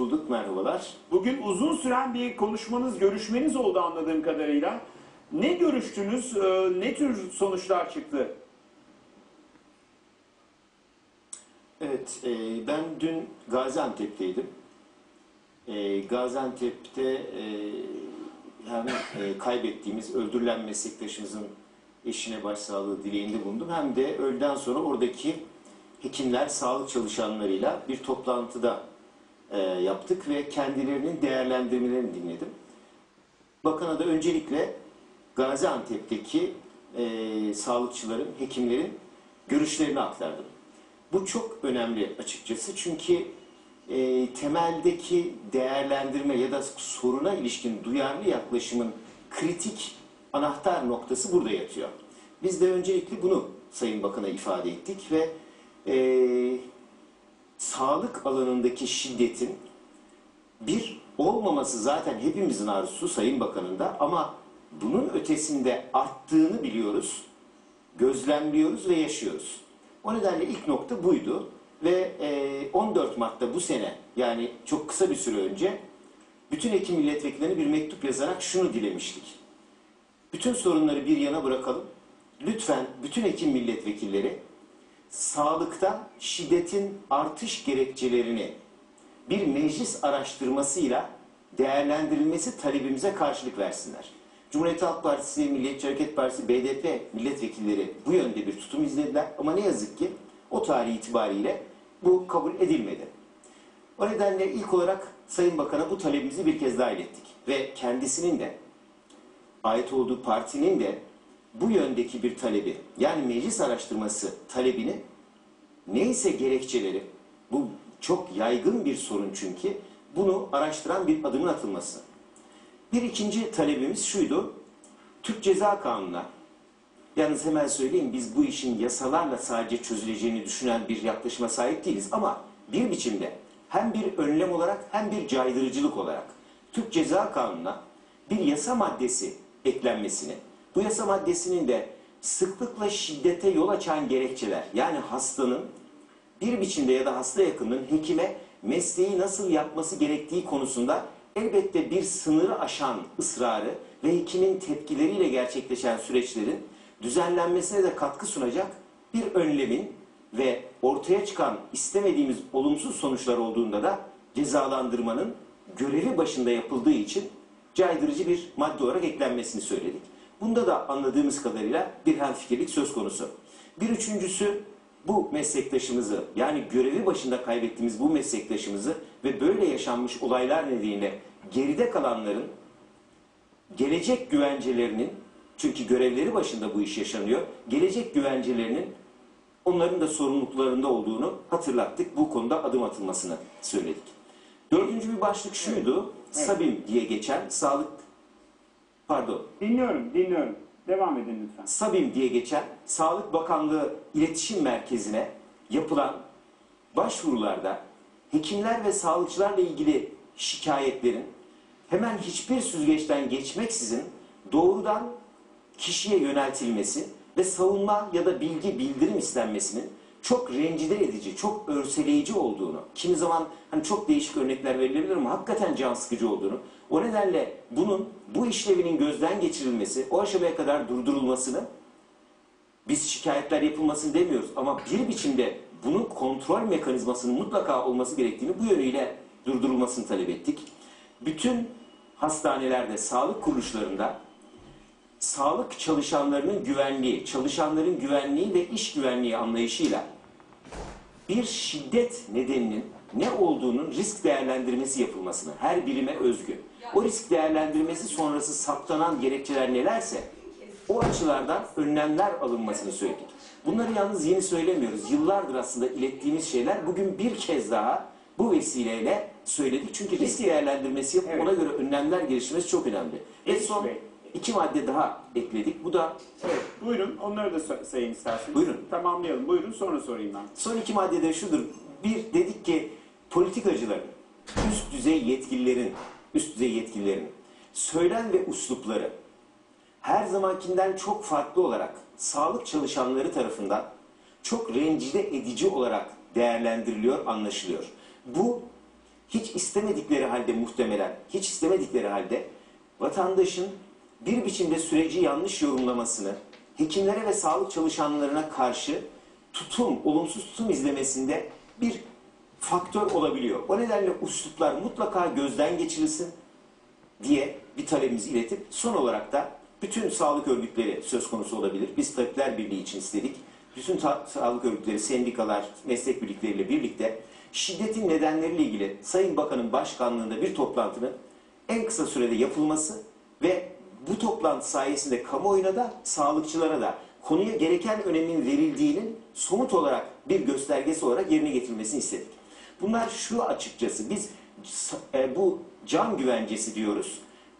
bulduk, merhabalar. Bugün uzun süren bir konuşmanız, görüşmeniz oldu anladığım kadarıyla. Ne görüştünüz, e, ne tür sonuçlar çıktı? Evet, e, ben dün Gaziantep'teydim. E, Gaziantep'te hem kaybettiğimiz, öldürülen meslektaşımızın eşine başsağlığı dileğinde bulundum. Hem de öğleden sonra oradaki hekimler, sağlık çalışanlarıyla bir toplantıda e, yaptık ve kendilerinin değerlendirmelerini dinledim. Bakana da öncelikle Gaziantep'teki e, sağlıkçıların, hekimlerin görüşlerini aktardım. Bu çok önemli açıkçası çünkü e, temeldeki değerlendirme ya da soruna ilişkin duyarlı yaklaşımın kritik anahtar noktası burada yatıyor. Biz de öncelikle bunu Sayın Bakan'a ifade ettik ve e, sağlık alanındaki şiddetin bir olmaması zaten hepimizin arzusu Sayın Bakan'ın da ama bunun ötesinde arttığını biliyoruz, gözlemliyoruz ve yaşıyoruz. O nedenle ilk nokta buydu ve e, 14 Mart'ta bu sene yani çok kısa bir süre önce bütün hekim milletvekillerine bir mektup yazarak şunu dilemiştik. Bütün sorunları bir yana bırakalım. Lütfen bütün hekim milletvekilleri sağlıkta şiddetin artış gerekçelerini bir meclis araştırmasıyla değerlendirilmesi talebimize karşılık versinler. Cumhuriyet Halk Partisi, Milliyetçi Hareket Partisi, BDP milletvekilleri bu yönde bir tutum izlediler. Ama ne yazık ki o tarih itibariyle bu kabul edilmedi. O nedenle ilk olarak Sayın Bakan'a bu talebimizi bir kez daha ilettik. Ve kendisinin de ait olduğu partinin de bu yöndeki bir talebi yani meclis araştırması talebini neyse gerekçeleri bu çok yaygın bir sorun çünkü bunu araştıran bir adımın atılması. Bir ikinci talebimiz şuydu. Türk Ceza Kanunu'na yalnız hemen söyleyeyim biz bu işin yasalarla sadece çözüleceğini düşünen bir yaklaşıma sahip değiliz ama bir biçimde hem bir önlem olarak hem bir caydırıcılık olarak Türk Ceza Kanunu'na bir yasa maddesi eklenmesini, bu yasa maddesinin de sıklıkla şiddete yol açan gerekçeler yani hastanın bir biçimde ya da hasta yakınının hekime mesleği nasıl yapması gerektiği konusunda elbette bir sınırı aşan ısrarı ve hekimin tepkileriyle gerçekleşen süreçlerin düzenlenmesine de katkı sunacak bir önlemin ve ortaya çıkan istemediğimiz olumsuz sonuçlar olduğunda da cezalandırmanın görevi başında yapıldığı için caydırıcı bir madde olarak eklenmesini söyledik. Bunda da anladığımız kadarıyla bir hemfikirlik söz konusu. Bir üçüncüsü bu meslektaşımızı yani görevi başında kaybettiğimiz bu meslektaşımızı ve böyle yaşanmış olaylar nedeniyle geride kalanların gelecek güvencelerinin çünkü görevleri başında bu iş yaşanıyor. Gelecek güvencelerinin onların da sorumluluklarında olduğunu hatırlattık. Bu konuda adım atılmasını söyledik. Dördüncü bir başlık şuydu. Evet. Sabim diye geçen sağlık pardon Dinliyorum, dinliyorum. Devam edin lütfen. Sabim diye geçen Sağlık Bakanlığı İletişim Merkezi'ne yapılan başvurularda hekimler ve sağlıkçılarla ilgili şikayetlerin hemen hiçbir süzgeçten geçmeksizin doğrudan kişiye yöneltilmesi ve savunma ya da bilgi bildirim istenmesinin çok rencide edici, çok örseleyici olduğunu, kimi zaman hani çok değişik örnekler verilebilir ama hakikaten can sıkıcı olduğunu, o nedenle bunun, bu işlevinin gözden geçirilmesi, o aşamaya kadar durdurulmasını, biz şikayetler yapılmasını demiyoruz ama bir biçimde bunun kontrol mekanizmasının mutlaka olması gerektiğini bu yönüyle durdurulmasını talep ettik. Bütün hastanelerde, sağlık kuruluşlarında sağlık çalışanlarının güvenliği, çalışanların güvenliği ve iş güvenliği anlayışıyla bir şiddet nedeninin ne olduğunun risk değerlendirmesi yapılmasını, her birime özgü. O risk değerlendirmesi sonrası saptanan gerekçeler nelerse o açılardan önlemler alınmasını söyledik. Bunları yalnız yeni söylemiyoruz. Yıllardır aslında ilettiğimiz şeyler bugün bir kez daha bu vesileyle söyledik. Çünkü risk değerlendirmesi yapıp Evet. ona göre önlemler geliştirmesi çok önemli. Ve son. İki madde daha ekledik. Bu da Evet, buyurun. Onları da sa- sayın isterseniz. Buyurun. Tamamlayalım. Buyurun, sonra sorayım ben. Son iki maddede şudur. Bir dedik ki politikacıların, üst düzey yetkililerin, üst düzey yetkililerin söylem ve uslupları her zamankinden çok farklı olarak sağlık çalışanları tarafından çok rencide edici olarak değerlendiriliyor, anlaşılıyor. Bu hiç istemedikleri halde muhtemelen, hiç istemedikleri halde vatandaşın bir biçimde süreci yanlış yorumlamasını hekimlere ve sağlık çalışanlarına karşı tutum, olumsuz tutum izlemesinde bir faktör olabiliyor. O nedenle usluplar mutlaka gözden geçirilsin diye bir talebimizi iletip son olarak da bütün sağlık örgütleri söz konusu olabilir. Biz Tabipler Birliği için istedik. Bütün sağlık örgütleri, sendikalar, meslek birlikleriyle birlikte şiddetin nedenleriyle ilgili Sayın Bakan'ın başkanlığında bir toplantının en kısa sürede yapılması ve bu toplantı sayesinde kamuoyuna da sağlıkçılara da konuya gereken önemin verildiğinin somut olarak bir göstergesi olarak yerine getirilmesini istedik. Bunlar şu açıkçası biz e, bu can güvencesi diyoruz.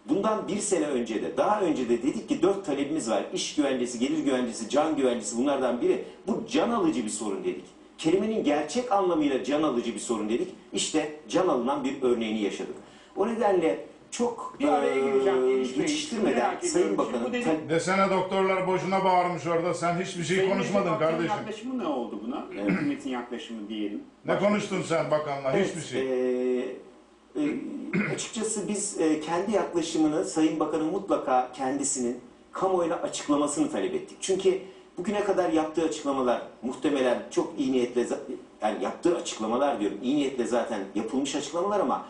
Bundan bir sene önce de daha önce de dedik ki dört talebimiz var. İş güvencesi, gelir güvencesi, can güvencesi bunlardan biri. Bu can alıcı bir sorun dedik. Kelimenin gerçek anlamıyla can alıcı bir sorun dedik. İşte can alınan bir örneğini yaşadık. O nedenle çok Bir araya gireceğim Geniş Bey. geçiştirmeden Merak Sayın ediyorum. Şimdi Bakan'ın bu Desene doktorlar boşuna bağırmış orada. Sen hiçbir şey Sayın konuşmadın Recep Aktaş'ın kardeşim. yaklaşımı ne oldu buna? Hükümetin yaklaşımı diyelim. Ne konuştun sen bakanla? Evet, Hiçbir şey. eee, e, açıkçası biz e, kendi yaklaşımını Sayın Bakan'ın mutlaka kendisinin kamuoyuna açıklamasını talep ettik. Çünkü bugüne kadar yaptığı açıklamalar muhtemelen çok iyi niyetle za- yani yaptığı açıklamalar diyorum iyi niyetle zaten yapılmış açıklamalar ama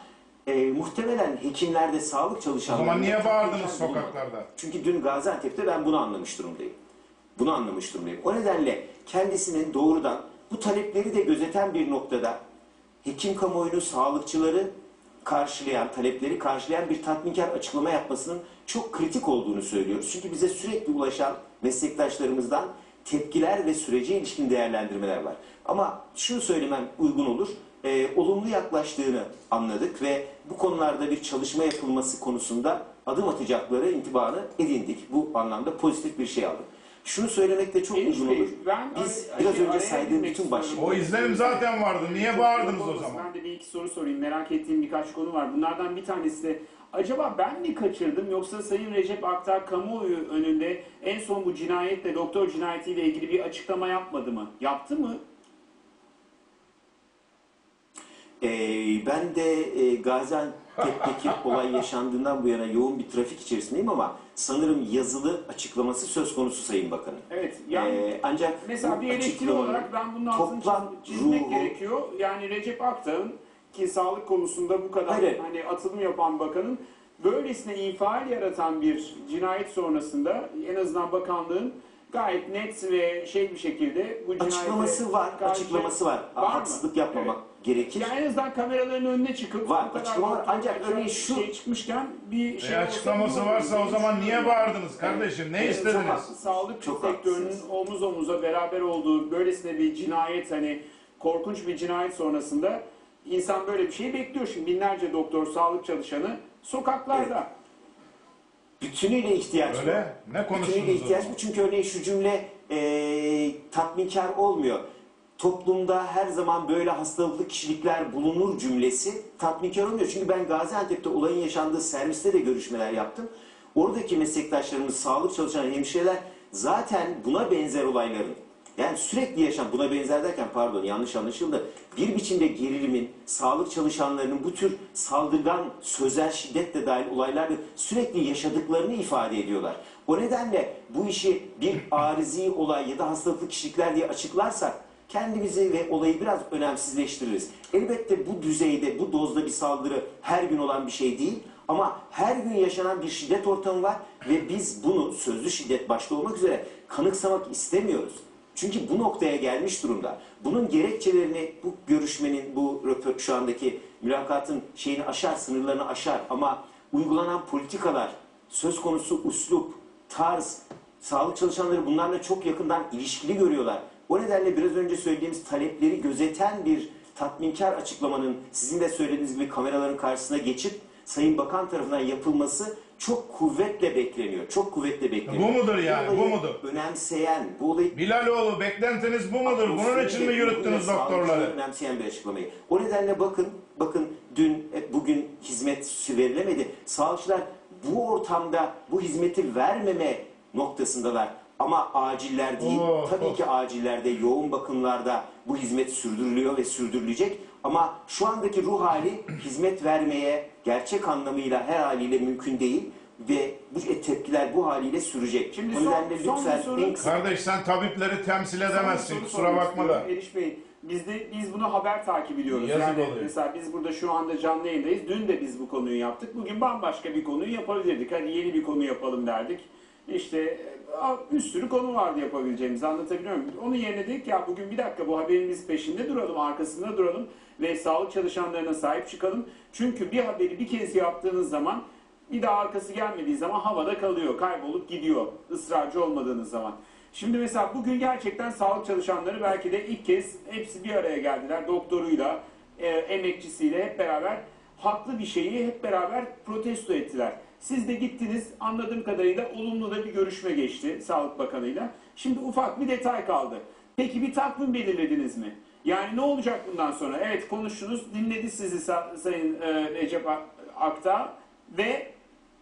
e, muhtemelen hekimlerde sağlık O çalışanları zaman niye bağırdınız sokaklarda? çünkü dün Gaziantep'te ben bunu anlamış durumdayım. Bunu anlamış durumdayım. O nedenle kendisinin doğrudan bu talepleri de gözeten bir noktada hekim kamuoyunu, sağlıkçıları karşılayan, talepleri karşılayan bir tatminkar açıklama yapmasının çok kritik olduğunu söylüyoruz. Çünkü bize sürekli ulaşan meslektaşlarımızdan tepkiler ve sürece ilişkin değerlendirmeler var. Ama şunu söylemem uygun olur. Ee, olumlu yaklaştığını anladık ve bu konularda bir çalışma yapılması konusunda adım atacakları intibanı edindik. Bu anlamda pozitif bir şey aldık. Şunu söylemek de çok uygun Bey, olur. ben Biz ar- biraz şey, önce saydığım bütün başlıkları... O izlenim zaten vardı. Niye bağırdınız o zaman? Ben de bir iki soru sorayım. Merak ettiğim birkaç konu var. Bunlardan bir tanesi de acaba ben mi kaçırdım yoksa Sayın Recep Aktar kamuoyu önünde en son bu cinayetle, doktor cinayetiyle ilgili bir açıklama yapmadı mı? Yaptı mı? Ee, ben de e, Gaziantep'teki olay yaşandığından bu yana yoğun bir trafik içerisindeyim ama sanırım yazılı açıklaması söz konusu Sayın Bakan'ın. Evet. Yani Ee, ancak Mesela bu bir eleştiri açıklamanın olarak ben bunun altını toplam çiz- çizmek ruhu- gerekiyor. Yani Recep Aktar'ın ki sağlık konusunda bu kadar Hayır. hani atılım yapan bakanın böylesine infial yaratan bir cinayet sonrasında en azından bakanlığın gayet net ve şey bir şekilde bu cinayete açıklaması var, karşı- açıklaması var. Var mı? Haksızlık yapmamak gerekir. Yani en azından kameraların önüne çıkıp Var, açıklama var. Ancak örneğin şu- şey çıkmışken bir şey E açıklaması ne varsa o zaman niye bağırdınız kardeşim? Ne Evet, çok istediniz? haklısın. sağlık Çok sektörünün haklısınız. omuz omuza beraber olduğu böylesine bir cinayet hani korkunç bir cinayet sonrasında insan böyle bir şey bekliyor. Şimdi binlerce doktor, sağlık çalışanı sokaklarda. Bütünüyle ihtiyaç var. Öyle. Ne Bütünüyle konuştunuz o ihtiyaç zaman? bu. Çünkü örneğin şu cümle e, tatminkar olmuyor. Toplumda her zaman böyle hastalıklı kişilikler bulunur cümlesi tatminkar olmuyor. Çünkü ben Gaziantep'te olayın yaşandığı serviste de görüşmeler yaptım. Oradaki meslektaşlarımız, sağlık çalışan hemşireler zaten buna benzer olayların yani sürekli yaşanan buna benzer derken pardon yanlış anlaşıldı. Bir biçimde gerilimin, sağlık çalışanlarının bu tür saldırgan sözel şiddetle dahil olaylarda sürekli yaşadıklarını ifade ediyorlar. O nedenle bu işi bir arizi olay ya da hastalıklı kişilikler diye açıklarsak kendimizi ve olayı biraz önemsizleştiririz. Elbette bu düzeyde, bu dozda bir saldırı her gün olan bir şey değil. Ama her gün yaşanan bir şiddet ortamı var ve biz bunu sözlü şiddet başta olmak üzere kanıksamak istemiyoruz. Çünkü bu noktaya gelmiş durumda. Bunun gerekçelerini bu görüşmenin, bu şu andaki mülakatın şeyini aşar, sınırlarını aşar ama uygulanan politikalar, söz konusu uslup, tarz, sağlık çalışanları bunlarla çok yakından ilişkili görüyorlar. O nedenle biraz önce söylediğimiz talepleri gözeten bir tatminkar açıklamanın sizin de söylediğiniz gibi kameraların karşısına geçip Sayın Bakan tarafından yapılması çok kuvvetle bekleniyor. Çok kuvvetle bekleniyor. Bu mudur yani, olayı bu mudur? Önemseyen, bu olayı Bilaloğlu beklentiniz bu mudur? Bunun için mi yürüttünüz doktorları? önemseyen bir açıklamayı. O nedenle bakın, bakın dün, e, bugün hizmet verilemedi. Sağlıkçılar bu ortamda bu hizmeti vermeme noktasındalar. Ama aciller değil, Oh, tabii oh. ki acillerde, yoğun bakımlarda bu hizmet sürdürülüyor ve sürdürülecek. Ama şu andaki ruh hali hizmet vermeye gerçek anlamıyla her haliyle mümkün değil ve bu tepkiler bu haliyle sürecek. Şimdi o son- son bir soru. en Kardeş sen tabipleri temsil edemezsin. Soru Kusura bakma da. Eriş Bey, biz de biz bunu haber takip ediyoruz. Yazık yani oluyor. mesela biz burada şu anda canlı yayındayız. Dün de biz bu konuyu yaptık. Bugün bambaşka bir konuyu yapabilirdik. Hadi yeni bir konu yapalım derdik. İşte e, bir sürü konu vardı yapabileceğimizi anlatabiliyor muyum? Onun yerine dedik ya bugün bir dakika bu haberimiz peşinde duralım, arkasında duralım ve sağlık çalışanlarına sahip çıkalım. Çünkü bir haberi bir kez yaptığınız zaman bir daha arkası gelmediği zaman havada kalıyor, kaybolup gidiyor. ısrarcı olmadığınız zaman. Şimdi mesela bugün gerçekten sağlık çalışanları belki de ilk kez hepsi bir araya geldiler. Doktoruyla, e, emekçisiyle hep beraber haklı bir şeyi hep beraber protesto ettiler. Siz de gittiniz anladığım kadarıyla olumlu da bir görüşme geçti Sağlık Bakanı'yla. Şimdi ufak bir detay kaldı. Peki bir takvim belirlediniz mi? Yani ne olacak bundan sonra? Evet konuştunuz, dinledi sizi Sa- Sayın e, Recep Ak- Akta ve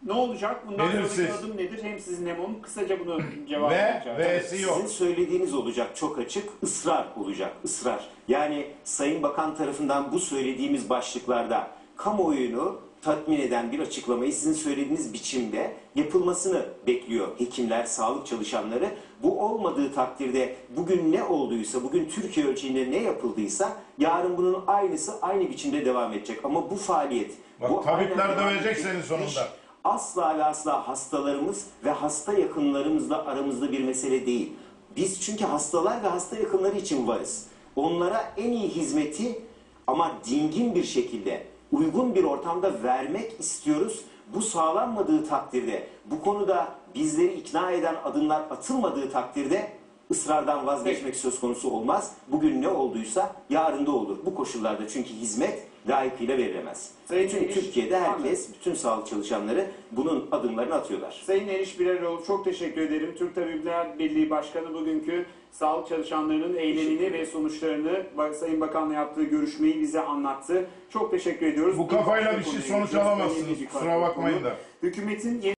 ne olacak? Bundan Belirsiz. sonraki adım nedir? Hem sizin hem onun kısaca bunu cevap Ve vereceğim. V'si yok. Sizin söylediğiniz olacak çok açık, ısrar olacak, ısrar. Yani Sayın Bakan tarafından bu söylediğimiz başlıklarda kamuoyunu tatmin eden bir açıklamayı sizin söylediğiniz biçimde yapılmasını bekliyor hekimler, sağlık çalışanları. Bu olmadığı takdirde bugün ne olduysa, bugün Türkiye ölçeğinde ne yapıldıysa yarın bunun aynısı aynı biçimde devam edecek. Ama bu faaliyet, Bak, bu tabipler dövecek edecek seni iş sonunda. asla ve asla hastalarımız ve hasta yakınlarımızla aramızda bir mesele değil. Biz çünkü hastalar ve hasta yakınları için varız. Onlara en iyi hizmeti ama dingin bir şekilde, uygun bir ortamda vermek istiyoruz. Bu sağlanmadığı takdirde, bu konuda bizleri ikna eden adımlar atılmadığı takdirde ısrardan vazgeçmek söz konusu olmaz. Bugün ne olduysa yarın da olur. Bu koşullarda çünkü hizmet layıkıyla verilemez. Sayın Bütün Eriş- Türkiye'de herkes, bütün sağlık çalışanları bunun adımlarını atıyorlar. Sayın Eriş Bireroğlu çok teşekkür ederim. Türk Tabipler Birliği Başkanı bugünkü sağlık çalışanlarının eylemini ve sonuçlarını Sayın Bakan'la yaptığı görüşmeyi bize anlattı. Çok teşekkür ediyoruz. Bu kafayla bir şey sonuç alamazsınız. Kusura bakmayın da. Hükümetin yeni